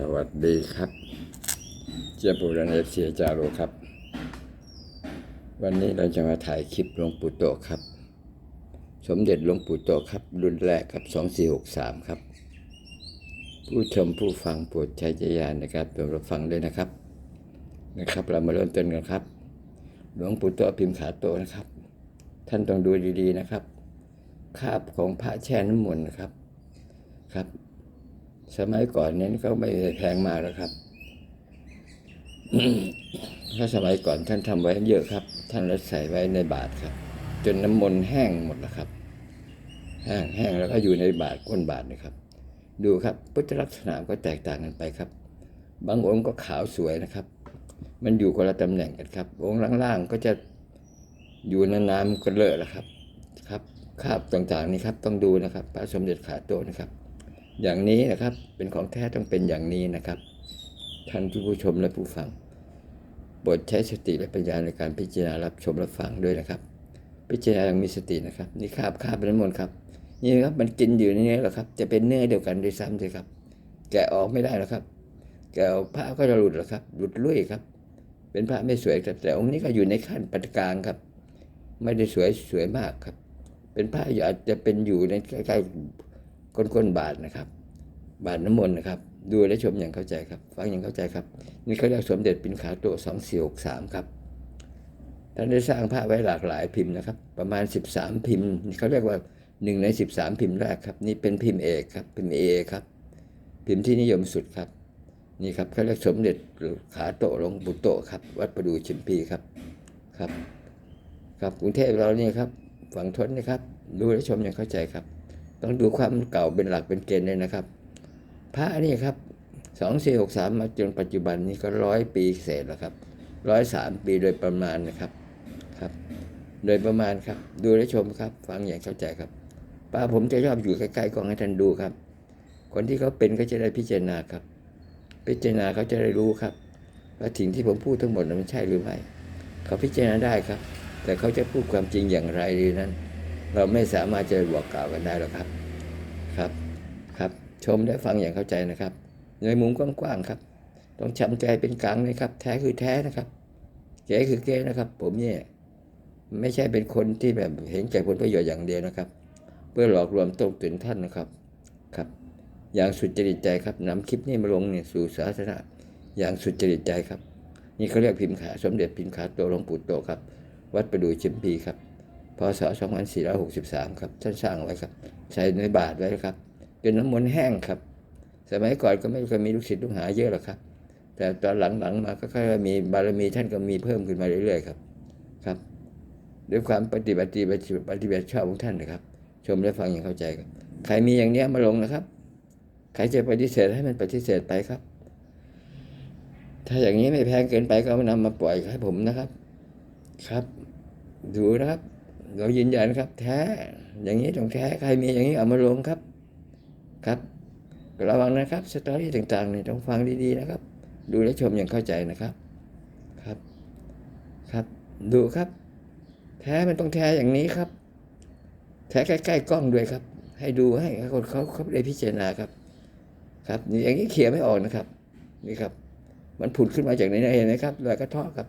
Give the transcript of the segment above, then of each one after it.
สวัสดีครับ เจ้าปุรณเอฟเสียจาโรครับ วันนี้เราจะมาถ่ายคลิปหลวงปู่โตครับ สมเด็จหลวงปู่โตครับ รุ่นแรกครับสองสี่หกสามครับ ผู้ชมผู้ฟังโปรดใช้จักรยานนะครับโปรดรับฟังด้วยนะครับ นะครับ เรามาเริ่มต้นกันครับ หลวงปู่โตพิมพ์ขาโตนะครับ ท่านต้องดูดีๆนะครับ คาบของพระแช่น้ำมนต์นะครับ ครับ สมัยก่อนนั้นก็ไม่ได้แพงมากแล้วครับถ้าสมัยก่อนท่านทำไว้เยอะครับ ท่านรัดใส่ไว้ในบาทครับ จนน้ำมนต์แห้งหมดแล้วครับ แห้งแห้งแล้วก็อยู่ในบาทก้นบาทนะครับ ดูครับพุทธลักษณะก็แตกต่างกันไปครับ บางองค์ก็ขาวสวยนะครับ มันอยู่คนละตำแหน่งกันครับ องค์ล่างๆก็จะอยู่นานๆมันก็เลอะแล้วครับ ครับคาบต่างๆนี่ครับ ต้องดูนะครับ พระสมเด็จขาโตนะครับ อย่างนี้นะครับ เป็นของแท้ต้องเป็นอย่างนี้นะครับ ท่านผู้ชมและผู้ฟังโปรดใช้สติและปัญญาในการพิจารณารับชมรับฟังด้วยนะครับ พิจารณาอย่างมีสตินะครับ นี่คาบคาบเป็นน้ำมนต์ครับ นี่ครับมันกินอยู่ในนี้แหละครับ จะเป็นเนื้อเดียวกันด้วยซ้ำเลยครับ แกะออกไม่ได้หรอกครับ แกะออกผ้าก็จะหลุดหรอกครับ หลุดลุ่ยครับ เป็นพระไม่สวยครับแต่องค์นี้ก็อยู่ในขั้นปานกลางครับ ไม่ได้สวยสวยมากครับ เป็นพระอาจจะเป็นอยู่ในใกล้ๆ ก้นๆบาทนะครับ บาทน้ำมนต์นะครับ ดูและชมอย่างเข้าใจครับ ฟังอย่างเข้าใจครับ นี่เขาเรียกสมเด็จปินขาโตสองสี่หกสามครับท่านได้สร้างพระไว้หลากหลายพิมพ์นะครับ ประมาณสิบสามพิมพ์เขาเรียกว่าหนึ่งในสิบสามพิมพ์แรกครับ นี่เป็นพิมพ์เอกครับพิมพ์เอครับ พิมพ์ที่นิยมสุดครับ นี่ครับเขาเรียกสมเด็จขาโตหลวงปู่โตครับ วัดประดูชิมพีครับครับ ครับกรุงเทพเราเนี่ยครับ ฝั่งทนนะครับ ดูและชมอย่างเข้าใจครับ ต้องดูความเก่าเป็นหลักเป็นเกณฑ์เลยนะครับ พระนี่ครับสองสี่หกสามมาจนปัจจุบันนี้ก็ร้อยปีเศษแล้วครับร้อยสามปีโดยประมาณนะครับครับ โดยประมาณครับ ดูและชมครับ ฟังอย่างเข้าใจครับป้าผมจะชอบอยู่ใกล้ๆกองให้ท่านดูครับ คนที่เขาเป็นก็จะได้พิจารณาครับ พิจารณาเขาจะได้รู้ครับว่าสิ่งที่ผมพูดทั้งหมดนั้นมันใช่หรือไม่ เขาพิจารณาได้ครับ แต่เขาจะพูดความจริงอย่างไรนั้น เราไม่สามารถจะบอกกล่าวกันได้หรอกครับ ครับ ครับ ชมและฟังอย่างเข้าใจนะครับ ในมุมกว้างๆครับ ต้องช้ำใจเป็นกลางนะครับ แท้คือแท้นะครับเก๋คือเก๋นะครับ ผมเนี่ยไม่ใช่เป็นคนที่แบบเห็นแก่ผลประโยชน์อย่างเดียวนะครับ เพื่อหลอกลวงตกตื่นท่านนะครับ ครับ อย่างสุดจริตใจครับนำคลิปนี้มาลงเนี่ยสู่สาธารณะอย่างสุดจริตใจครับ นี่เขาเรียกพิมพ์ขาสมเด็จพิมพ์ขาโตหลวงปู่โตครับ วัดประดูชิมพีครับ พศ 2463 ครับ ท่านสร้างไว้ครับ ใส่ในบาทไว้ครับ เป็นน้ำมนต์แห้งครับ สมัยก่อนก็ไม่เคยมีลูกศิษย์ลูกหาเยอะหรอกครับ แต่ตอนหลังๆมาก็ค่อยๆมีบารมีท่านก็มีเพิ่มขึ้นมาเรื่อยๆครับ ครับ ด้วยความปฏิบัติปฏิบัติปฏิบัติชอบของท่านนะครับ ชมและฟังอย่างเข้าใจครับ ใครมีอย่างเนี้ยมาลงนะครับ ใครจะปฏิเสธให้มันปฏิเสธไปครับ ถ้าอย่างนี้ไม่แพงเกินไปก็เอานำมาปล่อยให้ผมนะครับ ครับ ดูนะครับ เรายืนยันครับ แท้ อย่างนี้ต้องแท้ใครมีอย่างนี้เอามาลงครับครับระวังนะครับสตอรี่ต่างๆเนี่ยต้องฟังดีๆนะครับ ดูและชมอย่างเข้าใจนะครับครับ ครับ ดูครับ แท้มันต้องแท้อย่างนี้ครับ แท้ใกล้ๆกล้องด้วยครับ ให้ดูให้คนเขาเขาได้พิจารณาครับ ครับอย่างนี้เขี่ยไม่ออกนะครับ นี่ครับ มันผุดขึ้นมาจากในนั้นเห็นไหมครับรอยกระเทาะครับ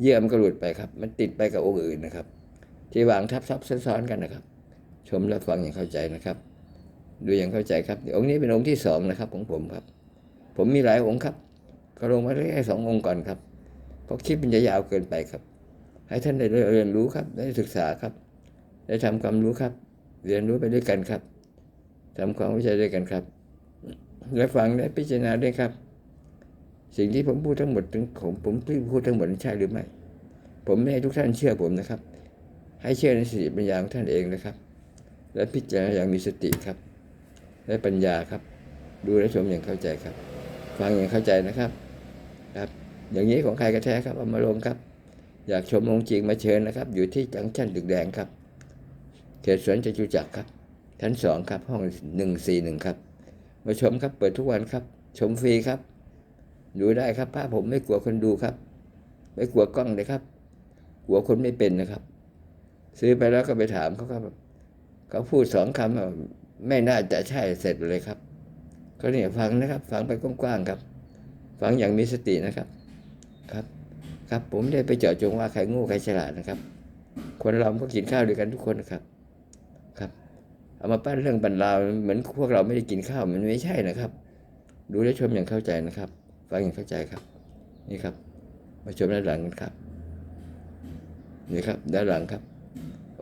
เยื่อมันก็หลุดไปครับ มันติดไปกับองค์อื่นนะครับ ที่วางทับซับซ้อนๆกันนะครับ ชมและฟังอย่างเข้าใจนะครับ ดูอย่างเข้าใจครับองค์นี้เป็นองค์ที่สองนะครับของผมครับ ผมมีหลายองค์ครับ ก็ลงมาได้แค่สององค์ก่อนครับเพราะคลิปมันจะยาวเกินไปครับ ให้ท่านได้เรียนรู้ครับ ได้ศึกษาครับ ได้ทำความรู้ครับ เรียนรู้ไปด้วยกันครับทำความเข้าใจด้วยกันครับ และฟังและพิจารณาด้วยครับ สิ่งที่ผมพูดทั้งหมดถึงของผมที่พูดทั้งหมดใช่หรือไม่ ผมไม่ให้ทุกท่านเชื่อผมนะครับ ให้เชื่อในสติปัญญาของท่านเองนะครับ และพิจารณาอย่างมีสติครับ และปัญญาครับ ดูและชมอย่างเข้าใจครับ ฟังอย่างเข้าใจนะครับครับ อย่างนี้ของใครก็แท้ครับเอามาลงครับ อยากชมองค์จริงมาเชิญนะครับ อยู่ที่จังชันตึกแดงครับ เขตสวนจตุจักรครับ ชั้นสองครับ ห้องหนึ่งสี่หนึ่งครับ มาชมครับ เปิดทุกวันครับ ชมฟรีครับ ดูได้ครับภาพผมไม่กลัวคนดูครับ ไม่กลัวกล้องเลยครับ กลัวคนไม่เป็นนะครับ ซื้อไปแล้วก็ไปถามเขาครับเขาพูดสองคำว่าไม่น่าจะใช่เสร็จเลยครับ ก็เนี่ยฟังนะครับ ฟังไปกว้างๆครับ ฟังอย่างมีสตินะครับ ครับ ครับผมไม่ได้ไปเจาะจงว่าใครง่ใครฉลาดนะครับ คนเราก็กินข้าวด้วยกันทุกคนนะครับ ครับ เอามาปั้นเรื่องบรรลาวเหมือนพวกเราไม่ได้กินข้าวมันไม่ใช่นะครับ ดูและชมอย่างเข้าใจนะครับ ฟังอย่างเข้าใจครับ นี่ครับ มาชมด้านหลังกันครับ นี่ครับด้านหลังครับ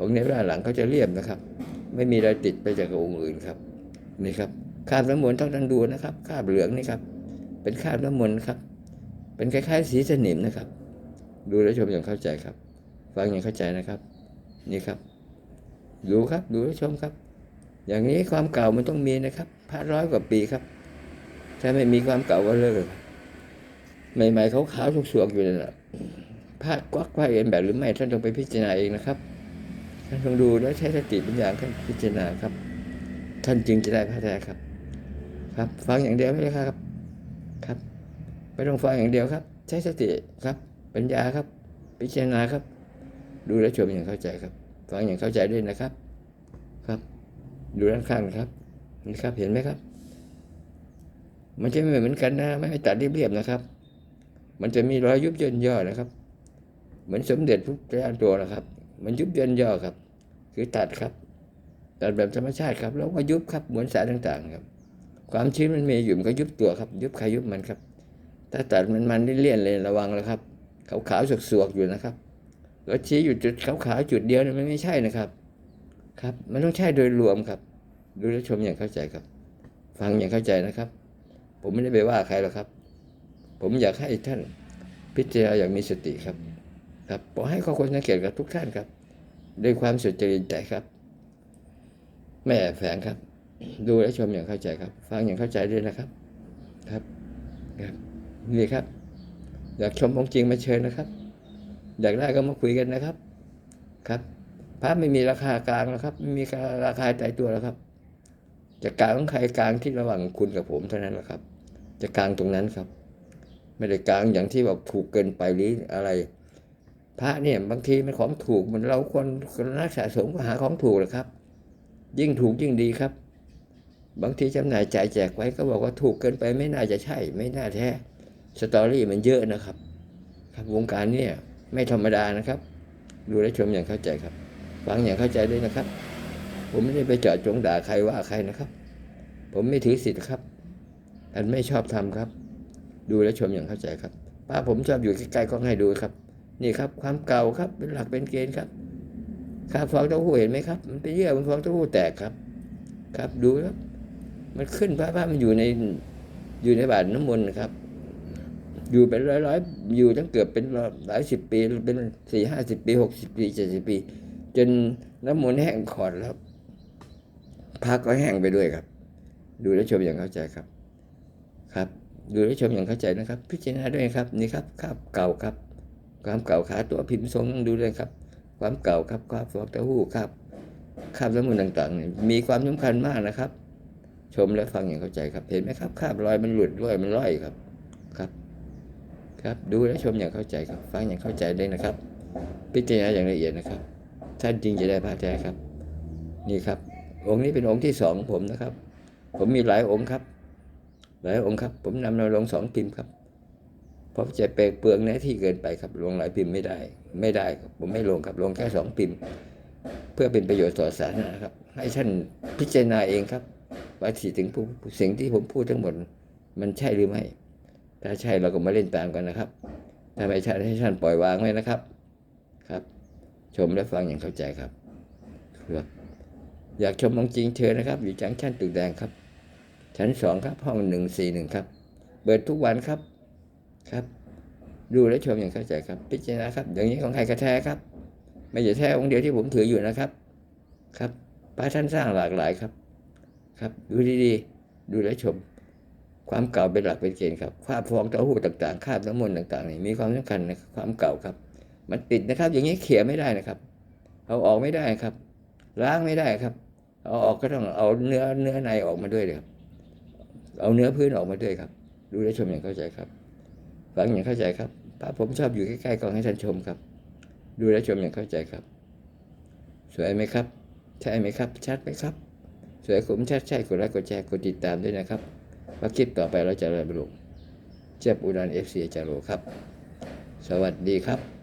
องค์ในด้านหลังเขาจะเรียบนะครับ ไม่มีอะไรติดไปจากองค์อื่นครับนี่ครับคาบน้ำมนต์ต้องทังดูนะครับคาบเหลืองนี่ครับ เป็นคาบน้ำมนต์ครับ เป็นคล้ายๆสีสนิมนะครับ ดูและชมอย่างเข้าใจครับ ฟังอย่างเข้าใจนะครับ นี่ครับ ดูครับดูและชมครับ อย่างนี้ความเก่ามันต้องมีนะครับพระร้อยกว่าปีครับ ถ้าไม่มีความเก่าก็เลิกใหม่ๆเขาขาวๆสวกๆอยู่นั่นและพลาดกวักไว้เองแบบหรือไม่ท่านต้องไปพิจารณาเองนะครับ ท่านต้องดูแล้วใช้สติปัญญาท่านพิจารณาครับ ท่านจึงจะได้พระแท้ครับ ครับ ฟังอย่างเดียวไม่ได้ครับ ครับไม่ต้องฟังอย่างเดียวครับ ใช้สติครับ ปัญญาครับ พิจารณาครับ ดูและชมอย่างเข้าใจครับ ฟังอย่างเข้าใจด้วยนะครับ ครับ ดูด้านข้างนะครับนี่ครับเห็นไหมครับ มันจะไม่เหมือนกันนะไม่ให้ตัดเรียบๆนะครับ มันจะมีรอยยุบย่นย่อนะครับ เหมือนสมเด็จพระเจ้าตัวนะครับ มันยุบย่นย่อครับ คือตัดครับ ตัดแบบธรรมชาติครับ แล้วก็ยุบครับเหมือนสายต่างๆครับ ความชื้นมันมีอยู่มันก็ยุบตัวครับ ยุบใครยุบมันครับ ถ้าตัดมันมันเลี่ยนเลยระวังแล้วครับ ขาวๆสวกๆอยู่นะครับแล้วชี้อยู่จุดขาวๆจุดเดียวเนี่ยมันไม่ใช่นะครับ ครับ มันต้องใช่โดยรวมครับ ดูและชมอย่างเข้าใจครับ ฟังอย่างเข้าใจนะครับ ผมไม่ได้ไปว่าใครหรอกครับ ผมอยากให้ท่านพิจารณาอย่างมีสติครับ ครับขอให้ข้อควรสังเกตกับทุกท่านครับด้วยความสุจริตใจครับ ไม่แอบแฝงครับ ดูและชมอย่างเข้าใจครับ ฟังอย่างเข้าใจด้วยนะครับ ครับครับนี่ครับ อยากชมของจริงมาเชิญนะครับ อยากได้ก็มาคุยกันนะครับ ครับพระไม่มีราคากลางแล้วครับ ไม่มีราคาใจตัวแล้วครับจะกลางของใครกลางที่ระหว่างคุณกับผมเท่านั้นแหละครับ จะกลางตรงนั้นครับ ไม่ได้กลางอย่างที่แบบถูกเกินไปหรืออะไร พระเนี่ยบางทีมันของถูกมันเราคนคนักสะสมก็หาของถูกแหละครับ ยิ่งถูกยิ่งดีครับ บางทีจำหน่ายจ่ายแจกไว้ก็บอกว่าถูกเกินไปไม่น่าจะใช่ ไม่น่าแท้สตอรี่มันเยอะนะครับ ครับวงการเนี่ยไม่ธรรมดานะครับ ดูและชมอย่างเข้าใจครับฟังอย่างเข้าใจด้วยนะครับ ผมไม่ได้ไปเจาะจงด่าใครว่าใครนะครับ ผมไม่ถือสิทธิ์ครับอันไม่ชอบทำครับ ดูและชมอย่างเข้าใจครับป้าผมชอบอยู่ใกล้ๆก็ให้ดูครับ นี่ครับ ความเก่าครับ เป็นหลักเป็นเกณฑ์ครับข้าฟองเต้าหู้เห็นไหมครับ มันเป็นเยื่อมันฟองเต้าหู้แตกครับ ครับดูครับ มันขึ้นพระพระมันอยู่ในอยู่ในบาทน้ำมนต์นะครับ อยู่เป็นร้อยร้อยๆอยู่ตั้งเกือบเป็นหลายสิบปีเป็นสี่ห้าสิบปีหกสิบปีเจ็ดสิบปี จนน้ำมนต์แห้งขอดแล้วพักก็แห้งไปด้วยครับ ดูและชมอย่างเข้าใจครับ ครับ ดูและชมอย่างเข้าใจนะครับ พิจารณาด้วยครับนี่ครับคราบเก่าครับ ความเก่าขาตัวพิมพ์ทรงดูด้วยครับ ความเก่าครับความฟอกเต้าหู้ครับคาบน้ำมันต่างๆเนี่ยมีความสำคัญมากนะครับ ชมและฟังอย่างเข้าใจครับ เห็นไหมครับคาบรอยมันหลุดรอยมันร่อยครับครับ ครับดูและชมอย่างเข้าใจครับ ฟังอย่างเข้าใจเลยนะครับ พิจารณาอย่างละเอียดนะครับท่านจริงจะได้พระแท้ครับ นี่ครับ องค์นี้เป็นองค์ที่สองของผมนะครับ ผมมีหลายองค์ครับ หลายองค์ครับ ผมนำมาลงสองพิมพ์ครับ เพราะจะเปเปลืองหน้าที่เกินไปครับลงหลายพิมพ์ไม่ได้ ไม่ได้ครับผมไม่ลงครับลงแค่สองพิมพ์ เพื่อเป็นประโยชน์ต่อสาธารณะครับ ให้ท่านพิจารณาเองครับ ว่าสิ่งถึงผู้สิ่งที่ผมพูดทั้งหมดมันใช่หรือไม่ ถ้าใช่เราก็มาเล่นตามกันนะครับ ถ้าไม่ใช่ให้ท่านปล่อยวางไว้นะครับครับ ชมและฟังอย่างเข้าใจครับครับอยากชมของจริงเชิญนะครับ อยู่จังชั้นตึกแดงครับ ชั้นสองครับห้องหนึ่งสี่หนึ่งครับ เปิดทุกวันครับ ครับ ดูและชมอย่างเข้าใจครับ พิจารณาครับ อย่างนี้ของใครก็แท้ครับ ไม่ใช่แท้องค์เดียวที่ผมถืออยู่นะครับ ครับพระท่านสร้างหลากหลายครับ ครับ ดูดีๆ ดูและชม ความเก่าเป็นหลักเป็นเกณฑ์ครับคราบฟองเต้าหู้ต่างๆคาบน้ำมนต์ต่างๆนี่มีความสำคัญนะความเก่าครับ มันติดนะครับ อย่างนี้เขี่ยไม่ได้นะครับเอาออกไม่ได้ครับ ล้างไม่ได้ครับ เอาออกก็ต้องเอาเนื้อเนื้อในออกมาด้วยเลยครับ เอาเนื้อพื้นออกมาด้วยครับ ดูและชมอย่างเข้าใจครับ ฟังอย่างเข้าใจครับป้าผมชอบอยู่ใกล้ๆกองให้ท่านชมครับ ดูและชมอย่างเข้าใจครับ สวยไหมครับ ใช่ไหมครับ ชัดไหมครับ สวยผมชัดใช่กดไลค์กดแชร์กดติดตามด้วยนะครับว่าคลิปต่อไปเราจะอะไรบลูกเจ็บอุดรเอฟซีจาโรครับ สวัสดีครับ